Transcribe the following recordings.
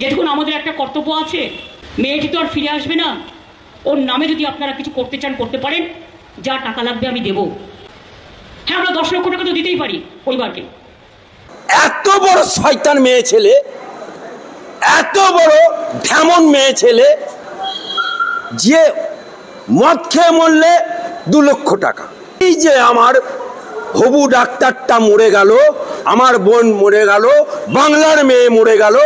যেটুকুন আমাদের একটা কর্তব্য আছে, মেয়েটি তো আর ফিরে আসবে না। ওর নামে যদি আপনারা কিছু করতে চান, করতে পারেন। যা টাকা লাগবে আমি দেবো। হ্যাঁ আমরা দশ লক্ষ টাকা তো দিতেই পারি পরিবারকে। এত বড় শয়তান মেয়ে ছেলে, এত বড় ঢেমন মেয়ে ছেলে, যে মদ খেয়ে মরলে দু লক্ষ টাকা। এই যে আমার হবু ডাক্তারটা মরে গেল, আমার বোন মরে গেল, বাংলার মেয়ে মরে গেল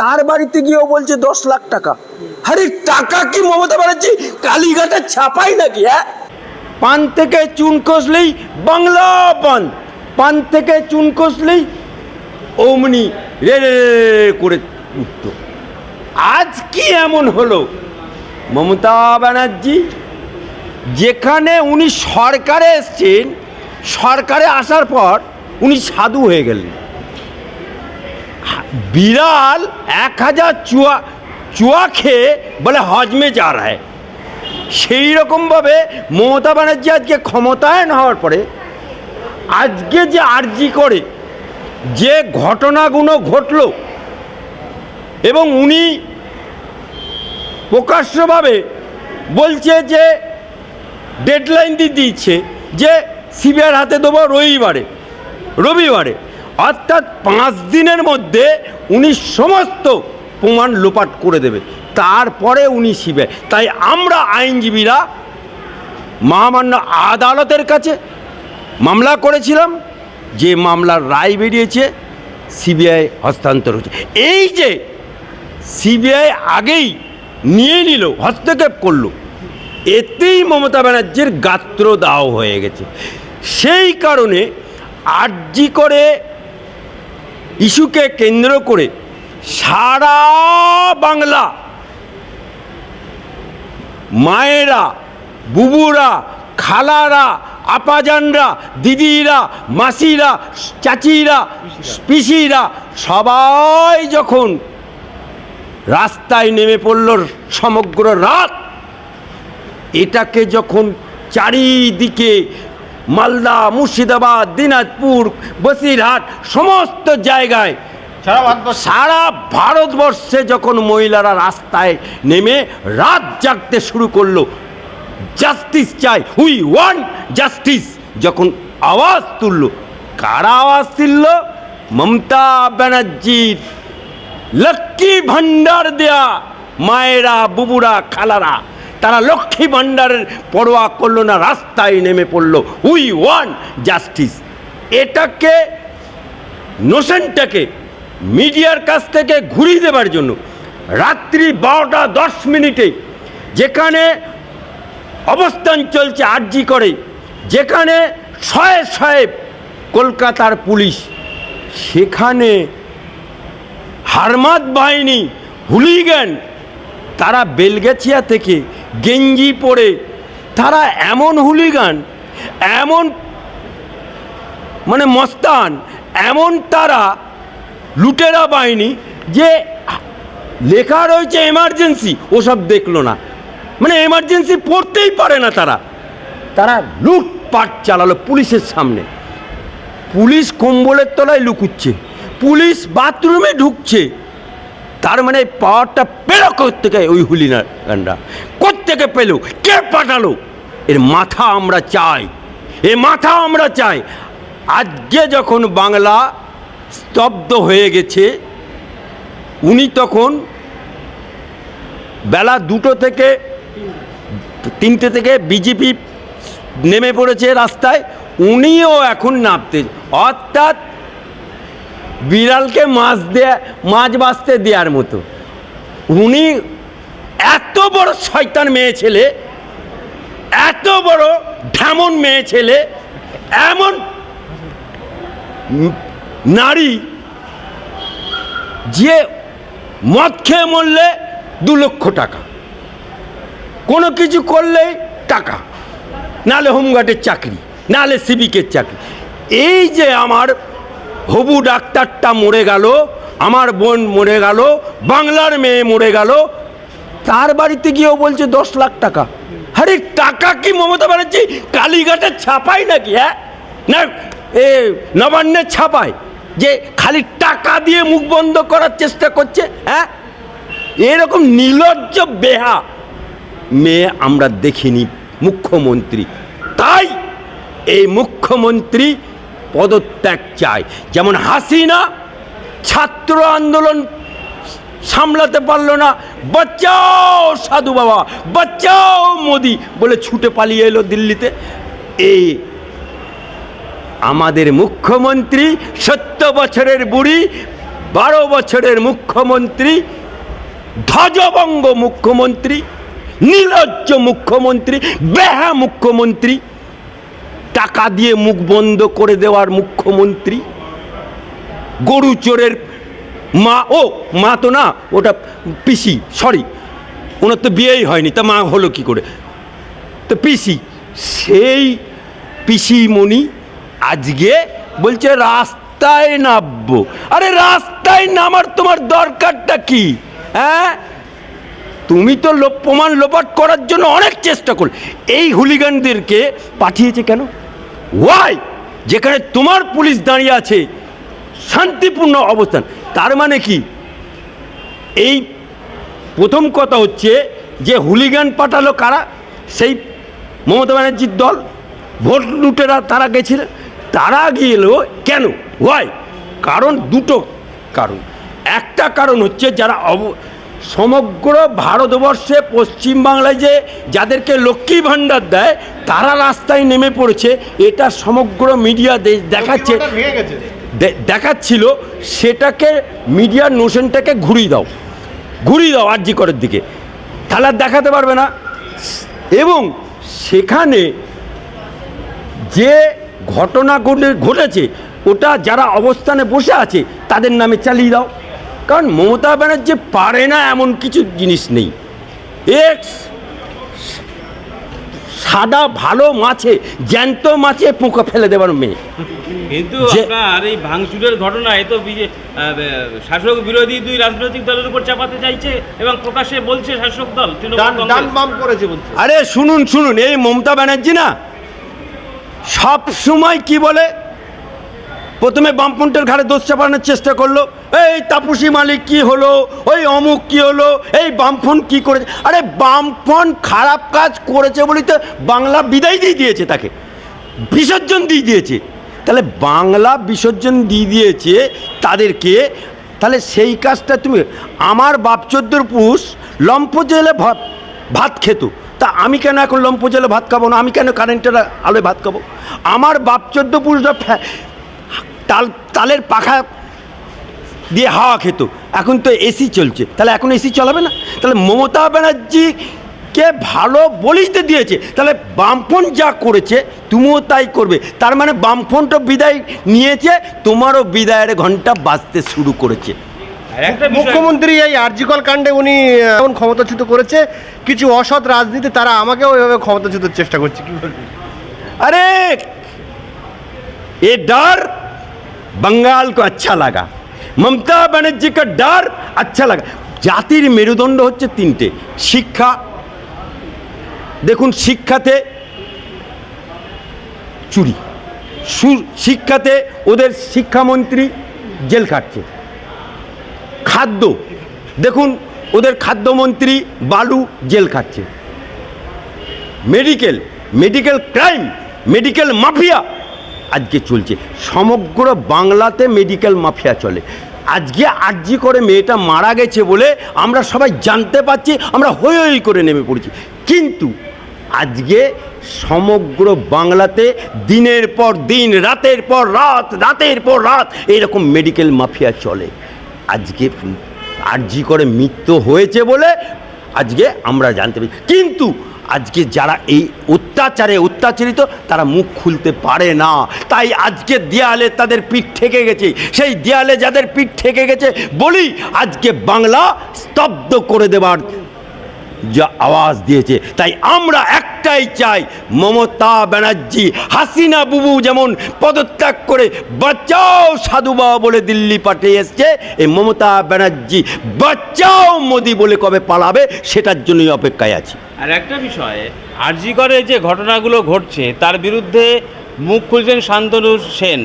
তার বাড়িতে গিয়েও বলছে দশ লাখ টাকা। আরে টাকা কি মমতা ব্যানার্জি? কালীঘাটে ছাপাই নাকি হ্যাঁ? পান থেকে চুন কষলেই বাংলা পান। পান থেকে চুন কষলেই অমনি রে রে করে উঠত। আজ কি এমন হলো? মমতা ব্যানার্জি, যেখানে উনি সরকারে এসছেন, সরকারে আসার পর উনি সাধু হয়ে গেলেন। বিড়াল এক হাজার চুয়া চুয়া খেয়ে বলে হজমে যা রায়। সেই রকমভাবে মমতা ব্যানার্জি আজকে ক্ষমতায়ন হওয়ার পরে আজকে যে আর্জি করে, যে ঘটনাগুলো ঘটল এবং উনি প্রকাশ্যভাবে বলছে যে ডেডলাইন দিয়ে দিচ্ছে যে সিবিআর হাতে দেবো রবিবারে রবিবারে। অর্থাৎ পাঁচ দিনের মধ্যে উনি সমস্ত প্রমাণ লোপাট করে দেবে। তারপরে উনি সিবিআই তাই আমরা আইনজীবীরা মহামান্য আদালতের কাছে মামলা করেছিলাম, যে মামলার রায় বেরিয়েছে, সিবিআই হস্তান্তর হচ্ছে এই যে সিবিআই আগেই নিয়ে নিল, হস্তক্ষেপ করল, এতেই মমতা ব্যানার্জির গাত্র দাও হয়ে গেছে। সেই কারণে আর্জি করে ইস্যুকে কেন্দ্র করে সারা বাংলা মায়েরা, বুবুরা, খালারা, আপাজানরা, দিদিরা, মাসিরা, চাচিরা, পিসিরা সবাই যখন রাস্তায় নেমে পড়ল সমগ্র রাত, এটাকে যখন চারিদিকে মালদা মুর্শিদাবাদ দিনাজপুর বসিরহাট সমস্ত জায়গায়। সারা ভারতবর্ষে। যখন মহিলারা রাস্তায় নেমে রাত জাগতে শুরু করল জাস্টিস চাই উই ওয়ান জাস্টিস। যখন আওয়াজ তুললো কারা আওয়াজ তুলল? মমতা ব্যানার্জির লক্ষ্মী ভাণ্ডার দেয়া মায়েরা বুবুরা খালারা। তারা লক্ষ্মী ভাণ্ডারের পরোয়া করল না, রাস্তায় নেমে পড়ল। উই ওয়ান জাস্টিস এটাকে নোশনটাকে মিডিয়ার কাছ থেকে ঘুরিয়ে দেবার জন্য রাত্রি বারোটা দশ মিনিটে যেখানে অবস্থান চলছে আর্জি করে, যেখানে শয়ে শয়ে কলকাতার পুলিশ, সেখানে হারমাত বাহিনী হুলিগ্যান তারা বেলগেছিয়া থেকে গেঞ্জি পরে। তারা এমন হুলিগান, এমন মানে মস্তান, এমন তারা লুটেরা বাহিনী যে লেখা রয়েছে এমার্জেন্সি ওসব দেখল না। মানে এমার্জেন্সি পড়তেই পারে না তারা। তারা লুটপাট চালালো পুলিশের সামনে। পুলিশ কম্বলের তলায় লুকুচ্ছে, পুলিশ বাথরুমে ঢুকছে। তার মানে পাওয়ারটা পেল থেকে ওই হুলিনা গানরা কোত্থেকে পেল? কে পাঠালো? এর মাথা আমরা চাই। এ মাথা আমরা চাই। আজকে যখন বাংলা স্তব্ধ হয়ে গেছে, উনি তখন বেলা দুটো থেকে তিনটে থেকে বিজেপি নেমে পড়েছে রাস্তায়, উনিও এখন নামতে অর্থাৎ বিড়ালকে মাছ দেয়া, মাছ বাঁচতে দেওয়ার মতো। উনি এত বড় শয়তান মেয়ে ছেলে, এত বড় ঢেমন মেয়ে ছেলে, এমন নারী যে মদ খেয়ে মরলে দু লক্ষ টাকা, কোনো কিছু করলেই টাকা, নালে হোমগার্ডের চাকরি, নালে সিভিকের চাকরি। এই যে আমার হবু ডাক্তারটা মরে গেল, আমার বোন মরে গেল, বাংলার মেয়ে মরে গেল। তার বাড়িতে গিয়েও বলছে দশ লাখ টাকা। আরে টাকা কি মমতা ব্যানার্জি কালীঘাটের ছাপাই নাকি হ্যাঁ? না, এ নবান্নের ছাপায় যে খালি টাকা দিয়ে মুখ বন্ধ করার চেষ্টা করছে হ্যাঁ? এরকম নির্লজ্জ বেহা মেয়ে আমরা দেখিনি মুখ্যমন্ত্রী। তাই এই মুখ্যমন্ত্রী পদত্যাগ চায় যেমন হাসিনা ছাত্র আন্দোলন সামলাতে পারল না বাচ্চাও সাধু বাবা বাচ্চাও মোদি বলে ছুটে পালিয়ে এলো দিল্লিতে। এই আমাদের মুখ্যমন্ত্রী, সত্তর বছরের বুড়ি, বারো বছরের মুখ্যমন্ত্রী, ধ্বজবঙ্গ মুখ্যমন্ত্রী নির্লজ্জ মুখ্যমন্ত্রী, বেহা মুখ্যমন্ত্রী টাকা দিয়ে মুখ বন্ধ করে দেওয়ার মুখ্যমন্ত্রী, গরু চোরের মা, ও, মা তো না, ওটা পিসি, সরি, ওনার তো বিয়েই হয়নি, তা মা হলো কি করে? তো পিসি, সেই পিসিমণি আজকে বলছে, রাস্তায় নামবো। আরে, রাস্তায় নামার তোমার দরকারটা কি? হ্যাঁ? তুমি তো প্রমাণ লোপাট করার জন্য অনেক চেষ্টা করলে। এই হুলিগানদেরকে পাঠিয়েছে কেন? ওয়াই যেখানে তোমার পুলিশ দাঁড়িয়ে আছে, শান্তিপূর্ণ অবস্থান। তার মানে কি? এই প্রথম কথা হচ্ছে যে হুলিগান পাঠালো কারা? সেই মমতা ব্যানার্জির দল, ভোট লুটেরা তারা গেছিলেন তারা গেল কেন? ওয়াই কারণ দুটো কারণ। একটা কারণ হচ্ছে যারা অব সমগ্র ভারতবর্ষে পশ্চিমবাংলায় যে যাদেরকে লক্ষ্মী ভাণ্ডার দেয় তারা রাস্তায় নেমে পড়েছে। এটা সমগ্র মিডিয়া দেখাচ্ছে। দেখাচ্ছিল সেটাকে মিডিয়ার নোশনটাকে ঘুরিয়ে দাও। ঘুরিয়ে দাও আরজি করের দিকে। তাহলে আর দেখাতে পারবে না। এবং সেখানে যে ঘটনা ঘটে- ঘটেছে ওটা যারা অবস্থানে বসে আছে তাদের নামে চালিয়ে দাও। কারণ মমতা ব্যানার্জি পারে না এমন কিছু জিনিস নেই। এক্স সাদা ভালো মাছে জ্যান্ত মাছে পোকা ফেলে দেবার মেয়ে। কিন্তু আপনার এই ভাঙচুরের ঘটনায় তো বিজে- শাসক বিরোধী দুই রাজনৈতিক দলের উপর চাপাতে চাইছে এবং প্রকাশ্যে বলছে শাসক দল করেছে আরে শুনুন শুনুন এই মমতা ব্যানার্জি না সব সময় কি বলে? প্রথমে বামপন্থের ঘাড়ে দোষ চাপানোর চেষ্টা করল। এই তাপুসি মালিক কি হলো? ওই অমুক কি হলো? এই বামফন কি করেছে? আরে বামফন খারাপ কাজ করেছে বলেই তো বাংলা বিদায় দিয়ে দিয়েছে তাকে। বিসর্জন দিয়ে দিয়েছে। তাহলে বাংলা বিসর্জন দিয়ে দিয়েছে তাদেরকে। তাহলে সেই কাজটা তুমি, আমার বাপ চোদ্দোর পুষ লম্ফ জেলে ভাত ভাত খেত। তা আমি কেন এখন লম্প জেলে ভাত খাব না? আমি কেন কারেন্টের আলোয় ভাত খাব? আমার বাপচোদ্দ পুরুষরা তাল তালের পাখা দিয়ে হাওয়া খেত। এখন তো এসি চলছে। তাহলে এখন এসি চলাবে না? তাহলে মমতা ব্যানার্জিকে ভালো বলিতে দিয়েছে? তাহলে বামফোন যা করেছে তুমিও তাই করবে। তার মানে বামফোনটা বিদায় নিয়েছে তোমারও বিদায়ের ঘণ্টা বাজতে শুরু করেছে। মুখ্যমন্ত্রী এই আর্জিকল কাণ্ডে উনি এখন ক্ষমতাচ্যুত করেছে কিছু অসৎ রাজনীতি তারা আমাকেও এভাবে ক্ষমতাচ্যুতের চেষ্টা করছে কি আরে এ ডার बंगाल को अच्छा लगा মমতা ব্যানার্জি কা ডর আচ্ছা লাগা জাতির মেরুদণ্ড হচ্ছে তিনটে শিক্ষা দেখুন শিক্ষাতে চুরি সু- শিক্ষাতে ওদের শিক্ষামন্ত্রী জেল খাটছে খাদ্য দেখুন ওদের খাদ্যমন্ত্রী বালু জেল খাচ্ছে medical medical crime medical mafia আজকে চলছে। সমগ্র বাংলাতে মেডিকেল মাফিয়া চলে। আজকে আর্জি করে মেয়েটা মারা গেছে বলে আমরা সবাই জানতে পারছি, আমরা হই হই করে নেমে পড়েছি। কিন্তু আজকে সমগ্র বাংলাতে দিনের পর দিন, রাতের পর রাত, রাতের পর রাত এরকম মেডিকেল মাফিয়া চলে। আজকে আর্জি করে মৃত্যু হয়েছে বলে আজকে আমরা জানতে পারি কিন্তু আজকে যারা এই অত্যাচারে অত্যাচারিত, তারা মুখ খুলতে পারে না। তাই আজকে দেয়ালে তাদের পিঠ ঠেকে গেছে। সেই দেয়ালে যাদের পিঠ ঠেকে গেছে, বলি আজকে বাংলা স্তব্ধ করে দেবার যা আওয়াজ দিয়েছে। তাই আমরা একটাই চাই, মমতা ব্যানার্জি, হাসিনা বুবু যেমন পদত্যাগ করে বাঁচাও সাধু বাবা বলে দিল্লি পাঠিয়ে এসছে, এই মমতা ব্যানার্জি বাঁচাও মোদি বলে কবে পালাবে, সেটার জন্যই অপেক্ষায় আছি। আর একটা বিষয় আরজি করে যে ঘটনাগুলো ঘটছে, তার বিরুদ্ধে মুখ খুলছেন শান্তনু সেন,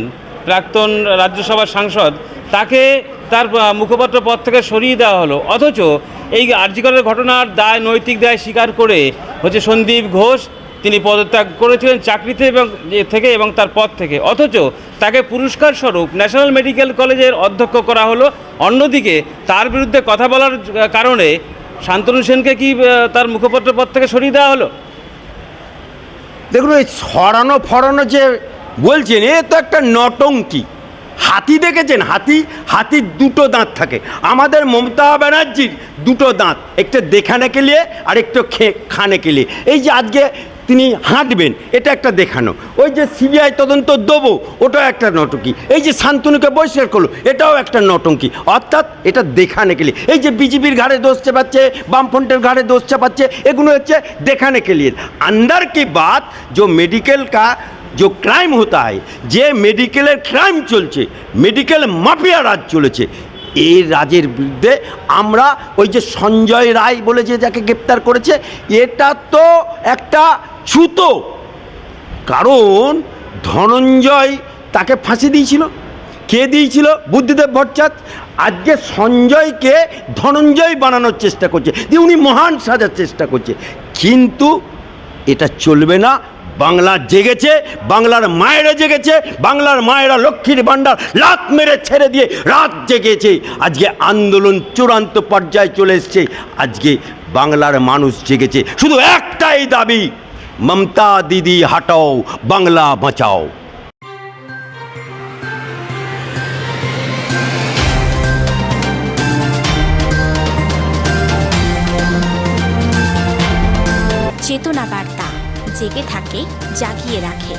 প্রাক্তন রাজ্যসভার সাংসদ, তাকে তার মুখপাত্র পদ থেকে সরিয়ে দেওয়া হলো। অথচ এই আর্জিকরের ঘটনার দায়, নৈতিক দায় স্বীকার করে হচ্ছে সন্দীপ ঘোষ, তিনি পদত্যাগ করেছিলেন চাকরিতে এবং থেকে এবং তার পদ থেকে। অথচ তাকে পুরস্কার স্বরূপ ন্যাশনাল মেডিকেল কলেজের অধ্যক্ষ করা হলো। অন্যদিকে তার বিরুদ্ধে কথা বলার কারণে শান্তনু সেনকে কি তার মুখপত্র পদ থেকে সরিয়ে দেওয়া হলো? দেখুন, এই ছড়ানো ফড়ানো যে বলছেন, এ তো একটা নটঙ্কি। হাতি দেখেছেন? হাতি, হাতির দুটো দাঁত থাকে। আমাদের মমতা ব্যানার্জির দুটো দাঁত। একটা দেখানে কেলিয়ে আর একটু খে খানে কেলিয়ে এই যে আজকে তিনি হাঁটবেন এটা একটা দেখানো ওই যে সিবিআই তদন্ত দেবো ওটাও একটা নটঙ্কি এই যে শান্তনুকে বহিষ্কার করলো এটাও একটা নটঙ্কি অর্থাৎ এটা দেখানে কে লিয়ে এই যে বিজেপির ঘাড়ে দোষ চাপাচ্ছে বামফ্রন্টের ঘাড়ে দোষ চাপাচ্ছে এগুলো হচ্ছে देखाने के लिए अंदर की बात जो मेडिकल का जो क्राइम होता है যে মেডিকেলের ক্রাইম চলছে মেডিকেল মাফিয়া রাজ চলেছে এই রাজের বিরুদ্ধে আমরা ওই যে সঞ্জয় রায় বলে যে যাকে গ্রেপ্তার করেছে, এটা তো একটা ছুতো। কারণ ধনঞ্জয় তাকে ফাঁসি দিয়েছিল, কে দিয়েছিল? বুদ্ধিদেব ভট্টাচার্য। আজকে সঞ্জয়কে ধনঞ্জয় বানানোর চেষ্টা করছে দিয়ে উনি মহান সাজার চেষ্টা করছে। কিন্তু এটা চলবে না বাংলা জেগেছে, বাংলার মায়েরা জেগেছে, বাংলার মায়েরা লক্ষ্মীর ভাণ্ডার লাত মেরে ছেড়ে দিয়ে রাত জেগেছে। আজকে আন্দোলন চূড়ান্ত পর্যায়ে চলে এসছে। আজকে বাংলার মানুষ জেগেছে। শুধু একটাই দাবি, মমতা দিদি, হাটাও, বাংলা বাঁচাও। থাকে জাগিয়ে রাখে।